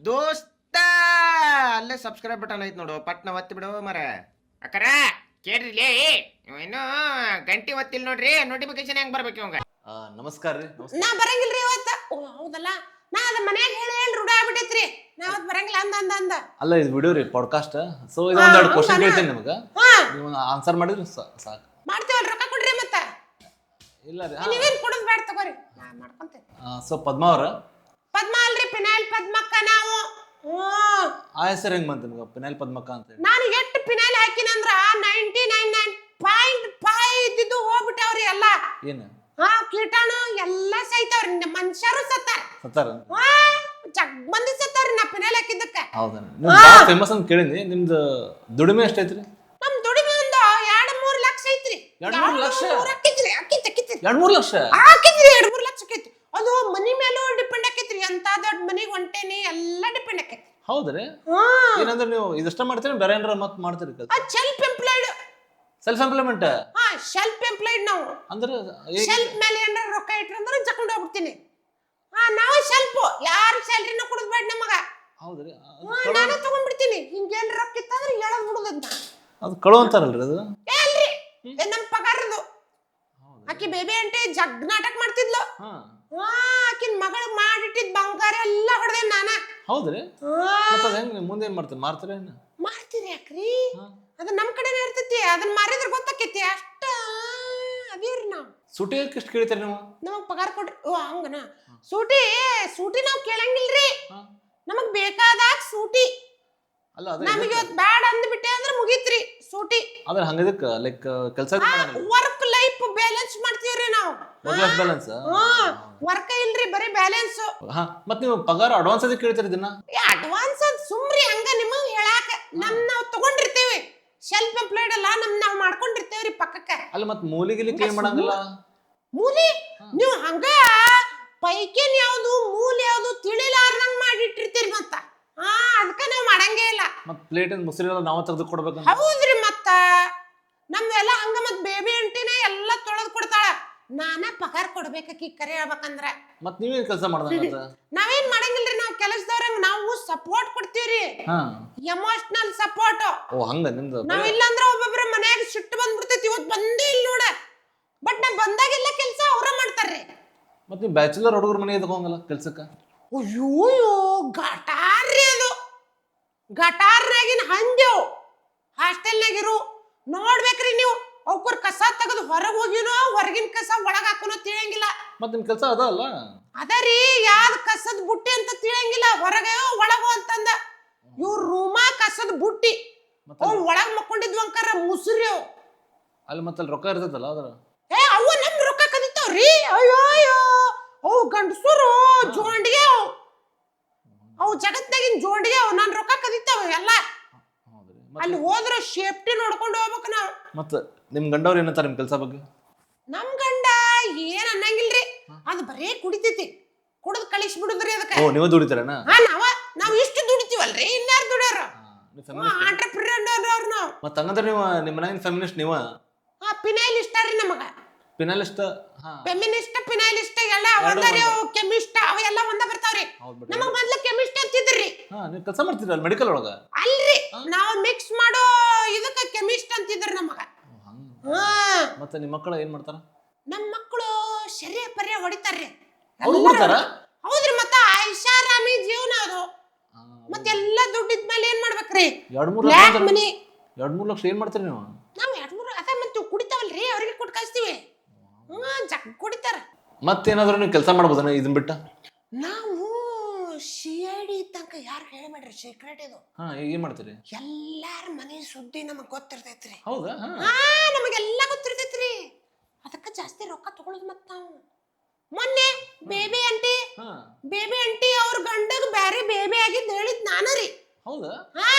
ದೋಸ್ತ ಅಲ್ಲೇ subscribe button ಐತ್ ನೋಡು. ಪಟ್ನ ಒತ್ತಿ ಬಿಡು ಮರ ಅಕ್ಕರ ಕೇಳ್ರಿ ಲೇ. ಇವ ಇನ್ನು ಗಂಟಿ ಒತ್ತಿಲ್ ನೋಡ್ರಿ ನೋಟಿಫಿಕೇಶನ್ ಹೆಂಗ್ ಬರ್ಬೇಕು ಇವಂಗ? ಆ, ನಮಸ್ಕಾರ ರೀ ನಮಸ್ಕಾರ ನಾ ಬರಂಗಿಲ್ರಿ ಇವತ್ತ? ಓ ಹೌದಲ್ಲ? ನಾ ಅದ ಮನ್ಯಾಗ ಹೇಳಿ ಹೇಳಿ ರೂಢ ಆಗ್ಬಿಟ್ಟೈತ್ರಿ? ನಾ ಅವತ್ ಬರಂಗಿಲ್ಲ ಅಂದ ಅಂದ ಅಂದ. ಅಲ್ಲ ಇದು ವಿಡಿಯೋ ರೀ ಪಾಡ್ಕಾಸ್ಟ್ ಸೊ ಇದು ಒಂದೆರಡು ಹಾ, ಕ್ವಶನ್? ಕೇಳ್ತೇನೆ ನಿಮಗೆ. ಹಾ. ನೀವು ಆನ್ಸರ್ ಮಾಡಿದ್ರೆ ಸಾ- ಸಾಕು. ಮಾಡ್ತೇವಲ್ ರೊಕ್ಕ ಕೊಡ್ರಿ ಮತ್ತ? ಇಲ್ಲ ರೀ ನೀವೇನ್ ಕೊಡೋದ್ ಬೇಡ ತಗೋರಿ? ನಾ ಮಾಡ್ಕೊಂತೇನೆ. ಸೊ ಪದ್ಮಾ ಅವ್ರ? ಪದ್ಮ ಅಲ್ರಿ ಪಿನಾಯಿಲ್ ಹ್ಮ್ ಆ ಹೆಸರು ಹೆಂಗ್ ಬಂತ ನಿಮ್ಗೆ? ಪಿನಾಲ್ ಪದ್ಮಕ್ಕ ಅಂತ ಹೇಳಿ. ನಾನು ಎಷ್ಟು phenyl ಹಾಕಿನಂದ್ರ ninety nine nine point five ಇದ್ದಿದ್ದು ಹೋಗ್ಬಿಟ್ಟವ್ರಿ ಎಲ್ಲ. ಏನು? ಹಾ ಕೀಟಾಣು ಎಲ್ಲ ಸೈತವ್ರಿ. ಮನುಷ್ಯರು ಸತ್ತಾರ. ಸತ್ತಾರ? ಹಾ ಜಗ್ ಮಂದಿ ಸತ್ತಾರ ನಾ ಪಿನೈಲ್ ಹಾಕಿದ್ದಕ್ಕ. ಹೌದಾ? ನೀವು ಫೇಮಸ್ ಅಂತ ಕೇಳಿನಿ ನಿಮ್ದು ದುಡಿಮೆ ಎಷ್ಟೈತ್ರಿ? ನಮ್ ದುಡಿಮೆ ಒಂದು ಎರಡ್ ಮೂರ್ ಲಕ್ಷ ಐತ್ರಿ. ಎರಡ್ ಮೂರ್ ಲಕ್ಷ? ಮೂರ್ ಆಕ್ಕೈತ್ರಿ ಆಕ್ಕೈತಿ ಆಕ್ಕೈತಿ ಎರಡ್ ಮೂರು ಲಕ್ಷ? ಆಕೈತ್ರಿ ಎರಡ್ ಮೂರ್ ಲಕ್ಷ ಆಕೈತಿ ಅದು ಮನಿ ಮೇಲೂ ಡಿಪೆಂಡ್ ಆಕೈತ್ರಿ. ಎಂತ ದೊಡ್ಡ ಮನಿಗೆ ಹೊಂಟೇನಿ ಎಲ್ಲ ಡಿಪೆಂಡ್ ಆಕೈತಿ ಹೌದ್ರಿ ಏನಂದ್ರೆ ನೀವು ಇದಷ್ಟ ಮಾಡ್ತೀರಿ ಬೇರೆ ಏನಾರ ಮತ್ತೆ ಮಾಡ್ತೀರಿ ಆ ಸೆಲ್ಫ್ ಎಂಪ್ಲಾಯ್ಡ್ ಸೆಲ್ಫ್ ಎಂಪ್ಲಾಯ್ಮೆಂಟ್ ಹಾ ಸೆಲ್ಫ್ ಎಂಪ್ಲಾಯ್ಡ್ ನಾವು. ಅಂದ್ರೆ ಸೆಲ್ಫ್ ಮೇಲೆ ಏನಾರ ರೊಕ್ಕ ಇಟ್ರಂದ್ರೆ ಜಕೊಂಡು ಹೋಗ್ಬಿಡ್ತೀನಿ. ಹಾ ನಾವು ಸೆಲ್ಫ್ ಯಾರು ಸ್ಯಾಲ್ರಿನ ಕೊಡೋದ್ ಬೇಡ ನಮಗ. ಹೌದ್ರಿ ನಾನು ಅದು ಹಿಂಗೆ ತಗೊಂಡ್ಬಿಡ್ತೀನಿ. ಹಿಂಗೇನ್ ರೊಕ್ಕ ಇತ್ತಂದ್ರೆ ಹೇಳೋದ್ ಬಿಡುದಂತ ಅದು ಕಳು ಅಂತಾರಲ್ರಿ ಅದು? ಅಲ್ರಿ. ಏ ನಮ್ ಪಗಾರದು. ಆಕಿ ಬೇಬಿ ಅಂಟಿ ಜಗ್ ನಾಟಕ ಮಾಡ್ತಿದ್ಲು. ಹಾ. ಆಕಿನ ಮಗಳು ಮಾಡಿಟ್ಟಿದ್ ಬಂಗಾರ ಎಲ್ಲ ಹೊಡೆದೆ ಹೌದ್ರಿ? ಮತ್ತೆ ಹೆಂಗ್ ಮುಂದೆ ಏನ್ ಮಾಡ್ತಾರೆ? ಮಾರ್ತಾರೆ ಏನು? ಮಾಡ್ತೀರಿ ಯಾಕ್ರಿ? ಅದು ನಮ್ಮ ಕಡೆನೇ ಇರ್ತೈತಿ. ಅದನ್ನ ಮಾರಿದ್ರೆ ಗೊತ್ತಾಕೈತಿ. ಅಷ್ಟ ಅದೀವ್ರಿ ನಾವು. ಸುಟಿ ಎಷ್ಟು ಕೇಳ್ತೀರಿ ನೀವು? ನಮಗ್ ಪಗಾರ ಕೊಡ್ರಿ. ಓ ಹಂಗನ? ಸೂಟಿ ಸೂಟಿ ನಾವು ಕೇಳಂಗಿಲ್ರಿ. ನಮಗ್ ಬೇಕಾದಾಗ ಸೂಟಿ. ಅಲ್ಲ ಅದೇ ನಮಗೆ ಇವತ್ತು ಬ್ಯಾಡ್ ಅಂದ್ಬಿಟ್ಟೆ ಅಂದ್ರೆ ಮುಗೀತ್ರಿ ಸೂಟಿ. ಅದ್ರ ಹಂಗದಕ್ಕೆ ಲೈಕ್ ಕೆಲಸ ವರ್ಕ್ ಲೈಫ್ ಬ್ಯಾಲೆನ್ಸ್ ಹಾ ವರ್ಕ ಇಲ್ರಿ ಬರೀ ಬ್ಯಾಲೆನ್ಸ್ ಹಾ ಮತ್ ನೀವು ಪಗಾರ ಅಡ್ವಾನ್ಸ್ ಅದಕ್ಕೆ ಕೇಳ್ತೀರಿ ದಿನ? ಅಡ್ವಾನ್ಸ್ ಅದ್ ಸುಮ್ರಿ ಹಂಗ ನಿಮಗ್ ಹೇಳಾಕ. ನಮ್ ನಾವ್ ತಗೊಂಡಿರ್ತೀವಿ. ಸೆಲ್ಫ್ ಎಂಪ್ಲಾಯ್ಡ್ ಅಲ್ಲ ನಮ್ ನಾವ್ ಮಾಡ್ಕೊಂಡಿರ್ತೇವ್ರಿ ಪಕ್ಕಕ್ಕ. ಅಲ್ಲ ಮತ್ ಮೂಲಿಗಿಲಿ ಕ್ಲೀನ್ ಮಾಡಂಗಿಲ್ಲ? ಮೂಲಿ? ನೀವು ಹಂಗ ಪೈಕೇನ್ ಯಾವ್ದು ಮೂಲ್ ಯಾವ್ದು ತಿಳಿಲಾರ್ದಂಗ್ ಮಾಡಿಟ್ಟಿರ್ತೀರಿ ಮತ್ತ. ಹಾ ಅದಕ್ಕ ನಾವ್ ಮಾಡಂಗೇ ಇಲ್ಲ. ಮತ್ ಪ್ಲೇಟ್ ಮುಸ್ರಿ ನಾವು ತೆಗೆದು ಕೊಡ್ಬೇಕಂತ? ಹೌದ್ರಿ ಮತ್ತ. ನಮ್ದೆಲ್ಲ ಹಂಗ ಮತ್ ಬೇಬಿ ಅಂಟಿ ನಾನ ಪಗಾರ ಕೊಡ್ಬೇಕಿ ಕರೆ ಹೇಳ್ಬೇಕಂದ್ರ. ಮತ್ ನೀವೇನ್ ಕೆಲಸ ಮಾಡ್ದಂಗ ನಾವೇನ್ ಮಾಡಂಗಿಲ್ರಿ ನಾವ್ ಕೆಲಸದವ್ರಂಗ ನಾವು ಸಪೋರ್ಟ್ ಕೊಡ್ತೀವ್ರಿ. ಹಾ. ಎಮೋಷನಲ್ ಸಪೋರ್ಟ್ ಓ ಹಂಗ ನಿಮ್ದು ನಾವ್ ಇಲ್ಲಾಂದ್ರ ಒಬ್ಬೊಬ್ರ ಮನ್ಯಾಗ ಸಿಟ್ಟು ಬಂದ್ಬಿಡ್ತೈತಿ ಇವತ್ ಬಂದೇ ಇಲ್ಲ ನೋಡ. ಬಟ್ ನಾ ಬಂದಾಗೆಲ್ಲ ಕೆಲಸ ಅವ್ರ ಮಾಡ್ತಾರ್ರಿ. ಮತ್ ನೀವು ಬ್ಯಾಚುಲರ್ ಹುಡುಗರ ಮನೆಗೆ ತಗೊಂಗಲ್ಲ ಕೆಲ್ಸಕ್ಕ? ಅಯ್ಯೋಯ್ಯೋ ಗಟಾರ್ರಿ ಅದು. ಗಟಾರ್ನಾಗಿನ ಹಂದೇವ್ ಹಾಸ್ಟೆಲ್ನಾಗಿರು ನೋಡ್ಬೇಕ್ರಿ ನೀವು. ಅವ್ಕರ್ ಕಸ ತೆಗೆದು ಹೊರಗೆ ಹೋಗಿನೋ ಹೊರಗಿನ ಕಸ ಒಳಗೆ ಹಾಕೋನೋ ತಿಳಿಯಂಗಿಲ್ಲ. ಮತ್ತೆ ನಿನ್ ಕೆಲಸ ಅದ ಅಲ್ಲ? ಅದರಿ ಯಾವ್ದ್ ಕಸದ ಬುಟ್ಟಿ ಅಂತ ತಿಳಿಯಂಗಿಲ್ಲ. ಹೊರಗೆ ಒಳಗೋ ಅಂತಂದ. ಇವ್ರ ರೂಮ ಕಸದ ಬುಟ್ಟಿ. ಮತ್ತೆ ಅವ್ ಒಳಗ್ ಮಕ್ಕೊಂಡಿದ್ವು ಅಂಕಾರ ಮುಸುರಿ ಅವ್. ಅಲ್ಲಿ ಮತ್ತೆ ಅಲ್ಲಿ ರೊಕ್ಕ ಇರ್ತದಲ್ಲ ಅದ್ರ? ಏ ಅವ ನಮ್ ರೊಕ್ಕ ಕದಿತಾವ್ರಿ ಅಯ್ಯೋ ಅಯ್ಯೋ. ಅವು ಗಂಡಸರು ಜೋಂಡಿಗೆ ಅವು. ಅವು ಜಗತ್ನಾಗಿನ ಜೋಂಡಿಗೆ ಅವು. ನನ್ ರೊಕ್ಕ ಕದಿತಾವ ಎಲ್ಲ. ಅಲ್ಲಿ ಹೋದ್ರೆ ಸೇಫ್ಟಿ ನೋಡ್ಕೊಂಡು ಹೋಗ್ಬೇಕು ನಾವು. ಮತ್ತ ನಿಮ್ ಗಂಡವ್ರು ಏನಂತಾರ ನಿಮ್ ಕೆಲ್ಸ ಬಗ್ಗೆ? ನಮ್ ಗಂಡ ಏನ್ ಅನ್ನಂಗಿಲ್ರಿ. ಅದ್ ಬರೇ ಕುಡಿತೈತಿ. ಕುಡಿದ್ ಕಳಿಸ್ ಬಿಡುದ್ರಿ ಅದಕ್ಕ. ಓ ನೀವು ದುಡಿತೀರನ? ಹಾ ನಾವ ನಾವ್ ಇಷ್ಟು ದುಡಿತೀವಲ್ರಿ ಇನ್ಯಾರು ದುಡಿಯೋರು? ಆಂಟ್ರಪ್ರಿನರ್ ಅವ್ರು ನಾವು. ಮತ್ ಹಂಗಂದ್ರೆ ನೀವು ನಿಮ್ಮ ಮನ್ಯಾಗಿನ ಫೆಮಿನಿಸ್ಟ್ ನೀವ? ಹಾ ಪಿನೈಲ್ ಇಷ್ಟ ರೀ ನಮಗ. ಪಿನಲಿಸ್ಟ್ ಹಾ. ಫೆಮಿನಿಸ್ಟ್ ಪಿನೈಲ್ ಇಷ್ಟ ಎಲ್ಲ ಒಂದರಿ ಕೆಮಿಸ್ಟ್ ಅವೆಲ್ಲ ಒಂದ. ಬರ್ತಾವ್ರಿ. ಹೌದ್ ಬಿಡ್ರಿ. ನಮಗ್ ಮೊದ್ಲು ಕೆಮಿಸ್ಟ್ ಅಂತಿದ್ರಿ. ಹಾ ನೀವು ಕೆಲಸ ಮಾಡ್ತೀರಲ್ಲ ಮೆಡಿಕಲ್ ಒಳಗ? ಅಲ್ರಿ ನಾವು ಮಿಕ್ಸ್ ಮಾಡೋ ಇದಕ್ಕ ಕೆಮಿಸ್ಟ್ ಅಂತಿದ್ರಿ ನಮಗ ಓ, ಹಂಗ್. ಹಾ ಮತ್ತೆ ನಿಮ್ಮ ಮಕ್ಕಳು ಏನ್ ಮಾಡ್ತಾರ? ನಮ್ಮ ಮಕ್ಕಳು ಶರೀರ ಪರ್ಯ ಹೊಡಿತಾರ್ರಿ. ಅವ್ರು ಹೌದ್ರಿ ಮತ್ತ ಐಷಾರಾಮಿ ಜೀವನ ಅದು. ಮತ್ತೆಲ್ಲ ದುಡ್ಡು ಇದ್ಮೇಲೆ ಏನ್ ಮಾಡ್ಬೇಕ್ರಿ? ಎರಡ್ ಮೂರ್ ಲಕ್ಷ ಮನಿ. ಎರಡ್ ಮೂರ್ ಲಕ್ಷ ಏನ್ ಮಾಡ್ತೀರಿ ನೀವು? ನಾವ್ ಎರಡ್ ಮೂರು ಅದ ಮತ್ತೆ ಕುಡಿತಾವಲ್ರಿ ಅವ್ರಿಗೆ ಕೊಟ್ಟು ಕಳಿಸ್ತೀವಿ. ಹ್ಞೂ ಜಗ್ ಕುಡಿತಾರ. ಮತ್ತೇನಾದ್ರೂ ನೀವು ಕೆಲಸ ಮಾಡ್ಬೋದನ ಇದನ್ ಬಿಟ್ಟ? ನಾವು ಸಿ ಐ ಡಿ ತನಕ ಯಾರು ಹೇಳ್ಬೇಡ್ರಿ ಸೀಕ್ರೆಟ್ ಇದು. ಹಾ ಏನ್ ಮಾಡ್ತೀರಿ? ಎಲ್ಲಾರ ಮನೆ ಸುದ್ದಿ ನಮಗ್ ಗೊತ್ತಿರ್ತೈತ್ರಿ. ಹೌದಾ? ಹಾ. ಹಾ ನಮಗೆಲ್ಲ ಗೊತ್ತಿರ್ತೈತ್ರಿ ರೊಕ್ಕ ತಗೊಳ್ಳೋದು ಮತ್ತ ನಾವು ಮೊನ್ನೆ ಬೇಬಿ ಅಂಟಿ ಹಾ. ಬೇಬಿ ಅಂಟಿ ಅವ್ರ ಗಂಡಗ್ ಬ್ಯಾರೆ ಬೇಬಿ ಆಗಿದ್ ಹೇಳಿದ್ ನಾನ ರೀ. ಹೌದಾ? ಹಾ.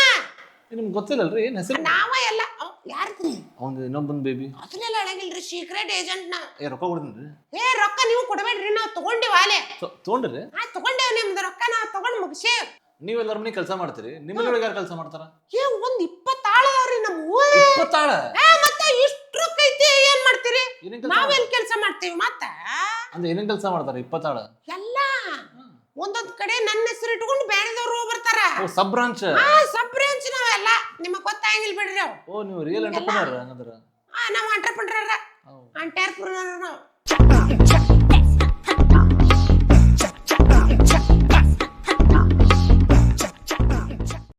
ನಿಮ್ಗೆ ಗೊತ್ತಿಲ್ಲಲ್ರಿ? ಏನ್ ಹೆಸರು? ನಾವ ಎಲ್ಲ ಯಾರ್ದ್ರಿ ಅವ್ನ್ ಇನ್ನೊಬ್ಬನ್ ಬೇಬಿ. ಅದನ್ನೆಲ್ಲ ಹೇಳಂಗಿಲ್ರಿ ಸೀಕ್ರೆಟ್ ಏಜೆಂಟ್ ನಾ ಏ ರೊಕ್ಕ ಕೊಡ್ತೀನಿ ಏ ರೊಕ್ಕ ನೀವು ಕೊಡಬೇಡ್ರಿ ನಾವು ತಗೊಂಡಿವ ಅಲೆ ತೊಗೊಂಡ್ರಿ? ಆ ತಗೊಂಡೇವ್ ನಿಮ್ದು ರೊಕ್ಕ ತಗೊಂಡು ತಗೊಂಡ್ ಮುಗಿಸೇವ್ ನೀವೆಲ್ಲರ ಮನೆ ಕೆಲಸ ಮಾಡ್ತೀರಿ? ನಿಮ್ಮ ಯಾರು ಕೆಲಸ ಮಾಡ್ತಾರ? ಏ ಒಂದ್ ಇಪ್ಪತ್ತಾಳದವ್ರಿ ನಮ್ಮ ಊರ. ಇಪ್ಪತ್ತಾಳ? ಏ ಮತ್ತ ಇಷ್ಟ್ ರೊಕ್ಕ ಐತಿ ಏನ್ ಮಾಡ್ತೀರಿ? ಏನೇನ್ ಕೆಲಸ ನಾವೆಲ್ ಕೆಲಸ ಮಾಡ್ತೀವಿ ಮತ್ತ ಅಂದ್ರೆ ಏನೇನ್ ಕೆಲಸ ಮಾಡ್ತಾರೆ? ಇಪ್ಪತ್ತಾಳ. ಎಲ್ಲ. ಒಂದೊಂದ್ ಕಡೆ ನನ್ನ ಹೆಸರು ಇಟ್ಕೊಂಡು ಬೇರೆದವ್ರು ಬರ್ತಾರ. ಸಬ್ ಬ್ರಾಂಚ್ ಆ ಸಬ್ ಬ್ರಾಂಚ್ ನಾವೆಲ್ಲ. ನಿಮಗ್ ಗೊತ್ತಾಗಿಲ್ಲ ಬಿಡ್ರಿ ಅವ್. ಓ ನೀವು ರಿಯಲ್ ಎಂಟರ್ಪ್ರಿನರ್ ಹಂಗಂದ್ರ ಆ ನಾವ್ ಅಂಟರ್ಪ್ರಿನರ್. ಅಂಟರ್ಪ್ರಿನರ್ ನಾವು.